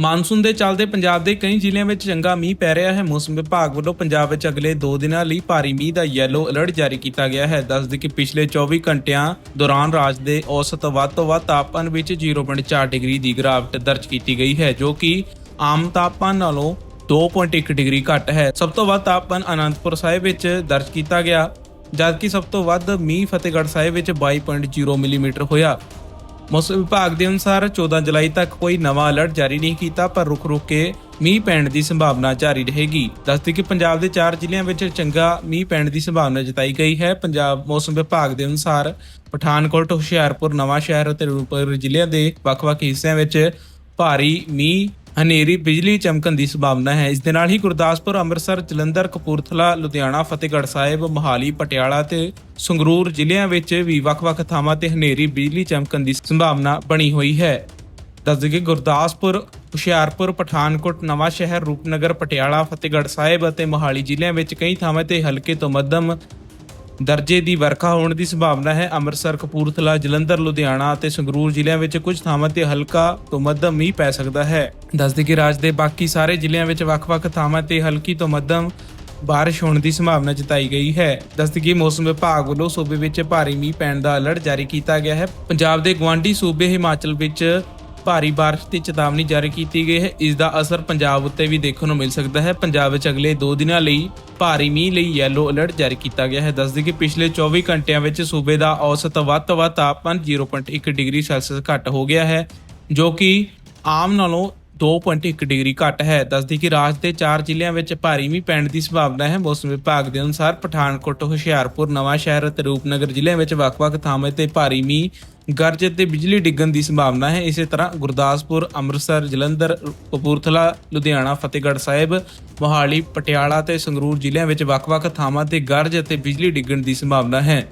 Monsoon ਦੇ ਚੱਲਦੇ ਪੰਜਾਬ ਦੇ ਕਈ ਜ਼ਿਲ੍ਹਿਆਂ ਵਿੱਚ ਚੰਗਾ ਮੀਂਹ ਪੈ ਰਿਹਾ ਹੈ। ਮੌਸਮ ਵਿਭਾਗ ਵੱਲੋਂ ਪੰਜਾਬ ਵਿੱਚ ਅਗਲੇ 2 ਦਿਨਾਂ ਲਈ ਭਾਰੀ ਮੀਂਹ ਦਾ ਯੈਲੋ ਅਲਰਟ ਜਾਰੀ ਕੀਤਾ ਗਿਆ ਹੈ। ਦੱਸਦੇ ਕਿ ਪਿਛਲੇ 24 ਘੰਟਿਆਂ ਦੌਰਾਨ ਰਾਜ ਦੇ ਔਸਤ ਵੱਧ ਤੋਂ ਵੱਧ ਤਾਪਮਾਨ ਵਿੱਚ 0.4 ਡਿਗਰੀ ਦੀ ਗਿਰਾਵਟ ਦਰਜ ਕੀਤੀ ਗਈ ਹੈ, ਜੋ ਕਿ ਆਮ ਤਾਪਮਾਨ ਨਾਲੋਂ 2.1 ਡਿਗਰੀ ਘੱਟ ਹੈ। ਸਭ ਤੋਂ ਵੱਧ ਤਾਪਮਾਨ ਅਨੰਦਪੁਰ ਸਾਹਿਬ ਵਿੱਚ ਦਰਜ ਕੀਤਾ ਗਿਆ, ਜਦਕਿ ਸਭ ਤੋਂ ਵੱਧ ਮੀਂਹ ਫਤਿਹਗੜ੍ਹ ਸਾਹਿਬ ਵਿੱਚ 22.0 ਮਿਲੀਮੀਟਰ ਹੋਇਆ। ਮੌਸਮ ਵਿਭਾਗ ਦੇ ਅਨੁਸਾਰ 14 ਜੁਲਾਈ ਤੱਕ ਕੋਈ ਨਵਾਂ ਅਲਰਟ ਜਾਰੀ ਨਹੀਂ ਕੀਤਾ, ਪਰ ਰੁਕ-ਰੁਕ ਕੇ ਮੀਂਹ ਪੈਣ ਦੀ ਸੰਭਾਵਨਾ ਜਾਰੀ ਰਹੇਗੀ। ਦੱਸਦੇ ਕਿ ਪੰਜਾਬ ਦੇ 4 ਜ਼ਿਲ੍ਹਿਆਂ ਵਿੱਚ ਚੰਗਾ ਮੀਂਹ ਪੈਣ ਦੀ ਸੰਭਾਵਨਾ ਜਤਾਈ ਗਈ ਹੈ। ਪੰਜਾਬ ਮੌਸਮ ਵਿਭਾਗ ਦੇ ਅਨੁਸਾਰ ਪਠਾਨਕੋਟ, ਹੁਸ਼ਿਆਰਪੁਰ ਨਵਾਂ ਸ਼ਹਿਰ ਅਤੇ ਰੂਪਨਗਰ ਜ਼ਿਲ੍ਹਿਆਂ ਦੇ ਵੱਖ-ਵੱਖ ਹਿੱਸਿਆਂ ਵਿੱਚ ਭਾਰੀ ਮੀਂਹ ਹਨੇਰੀ ਬਿਜਲੀ ਚਮਕਣ ਦੀ ਸੰਭਾਵਨਾ ਹੈ। ਇਸ ਦੇ ਨਾਲ ਹੀ ਗੁਰਦਾਸਪੁਰ, ਅੰਮ੍ਰਿਤਸਰ, ਜਲੰਧਰ, ਕਪੂਰਥਲਾ, ਲੁਧਿਆਣਾ, ਫਤਿਹਗੜ੍ਹ ਸਾਹਿਬ, ਮੋਹਾਲੀ, ਪਟਿਆਲਾ ਤੇ ਸੰਗਰੂਰ ਜ਼ਿਲ੍ਹਿਆਂ ਵਿੱਚ ਵੀ ਵੱਖ-ਵੱਖ ਥਾਵਾਂ ਤੇ ਹਨੇਰੀ ਬਿਜਲੀ ਚਮਕਣ ਦੀ ਸੰਭਾਵਨਾ ਬਣੀ ਹੋਈ ਹੈ। ਦੱਸਦੇ ਕਿ ਗੁਰਦਾਸਪੁਰ, ਹੁਸ਼ਿਆਰਪੁਰ, ਪਠਾਨਕੋਟ ਨਵਾਂ ਸ਼ਹਿਰ ਰੂਪਨਗਰ, ਪਟਿਆਲਾ, ਫਤਿਹਗੜ੍ਹ ਸਾਹਿਬ ਅਤੇ ਮੋਹਾਲੀ ਜ਼ਿਲ੍ਹਿਆਂ ਵਿੱਚ ਕਈ ਥਾਵਾਂ ਤੇ ਹਲਕੇ ਤੋਂ ਮੱਧਮ ਦਰਜੇ ਦੀ ਵਰਖਾ ਹੋਣ ਦੀ ਸੰਭਾਵਨਾ ਹੈ। ਅੰਮ੍ਰਿਤਸਰ, ਕਪੂਰਥਲਾ, ਜਲੰਧਰ, ਲੁਧਿਆਣਾ ਅਤੇ ਸੰਗਰੂਰ ਜ਼ਿਲ੍ਹਿਆਂ ਵਿੱਚ ਕੁਝ ਥਾਵਾਂ ਤੇ ਹਲਕਾ ਤੋਂ ਮੱਧਮ ਮੀਂਹ ਪੈ ਸਕਦਾ ਹੈ। ਦੱਸਦੇ ਕਿ ਰਾਜ ਦੇ ਬਾਕੀ ਸਾਰੇ ਜ਼ਿਲ੍ਹਿਆਂ ਵਿੱਚ ਵੱਖ-ਵੱਖ ਥਾਵਾਂ ਤੇ ਹਲਕੀ ਤੋਂ ਮੱਧਮ ਬਾਰਿਸ਼ ਹੋਣ ਦੀ ਸੰਭਾਵਨਾ ਜਤਾਈ ਗਈ ਹੈ। ਦੱਸਦੇ ਕਿ ਮੌਸਮ ਵਿਭਾਗ ਵੱਲੋਂ ਸੂਬੇ ਵਿੱਚ ਭਾਰੀ ਮੀਂਹ ਪੈਣ ਦਾ ਅਲਰਟ ਜਾਰੀ ਕੀਤਾ ਗਿਆ ਹੈ। ਪੰਜਾਬ ਦੇ ਗਵਾਂਢੀ ਸੂਬੇ ਹਿਮਾਚਲ ਵਿੱਚ ਭਾਰੀ ਬਾਰਿਸ਼ ਦੀ ਚੇਤਾਵਨੀ ਜਾਰੀ ਕੀਤੀ ਗਈ ਹੈ। ਇਸ ਦਾ ਅਸਰ ਪੰਜਾਬ ਉੱਤੇ ਵੀ ਦੇਖਣ ਨੂੰ ਮਿਲ ਸਕਦਾ ਹੈ। ਪੰਜਾਬ ਵਿੱਚ ਅਗਲੇ 2 ਦਿਨਾਂ ਲਈ ਭਾਰੀ ਮੀਂਹ ਲਈ ਯੈਲੋ ਅਲਰਟ ਜਾਰੀ ਕੀਤਾ ਗਿਆ ਹੈ। ਦੱਸਦੇ ਕਿ ਪਿਛਲੇ 24 ਘੰਟਿਆਂ ਵਿੱਚ ਸੂਬੇ ਦਾ ਔਸਤ ਵੱਧ ਤੋਂ ਵੱਧ ਤਾਪਮਾਨ 0.1 ਡਿਗਰੀ ਸੈਲਸੀਅਸ ਘੱਟ ਹੋ ਗਿਆ ਹੈ, ਜੋ ਕਿ ਆਮ ਨਾਲੋਂ 2.1 ਡਿਗਰੀ ਘੱਟ ਹੈ। ਦੱਸਦੀ ਕਿ ਰਾਜ ਦੇ 4 ਜ਼ਿਲ੍ਹਿਆਂ ਵਿੱਚ ਭਾਰੀ ਮੀਂਹ ਪੈਣ ਦੀ ਸੰਭਾਵਨਾ ਹੈ। ਮੌਸਮ ਵਿਭਾਗ ਦੇ ਅਨੁਸਾਰ ਪਠਾਨਕੋਟ, ਹੁਸ਼ਿਆਰਪੁਰ, ਨਵਾਂ ਸ਼ਹਿਰ ਅਤੇ ਰੂਪਨਗਰ ਜ਼ਿਲ੍ਹਿਆਂ ਵਿੱਚ ਵੱਖ-ਵੱਖ ਥਾਵਾਂ ਤੇ ਭਾਰੀ ਮੀਂਹ ਗਰਜ ਤੇ ਬਿਜਲੀ ਡਿੱਗਣ ਦੀ ਸੰਭਾਵਨਾ ਹੈ। ਇਸੇ ਤਰ੍ਹਾਂ ਗੁਰਦਾਸਪੁਰ, ਅੰਮ੍ਰਿਤਸਰ, ਜਲੰਧਰ, ਕਪੂਰਥਲਾ, ਲੁਧਿਆਣਾ, ਫਤਿਹਗੜ੍ਹ ਸਾਹਿਬ, ਮੋਹਾਲੀ, ਪਟਿਆਲਾ ਤੇ ਸੰਗਰੂਰ ਜ਼ਿਲ੍ਹਿਆਂ ਵਿੱਚ ਵੱਖ-ਵੱਖ ਥਾਵਾਂ ਤੇ ਗਰਜ ਅਤੇ ਬਿਜਲੀ ਡਿੱਗਣ ਦੀ ਸੰਭਾਵਨਾ ਹੈ।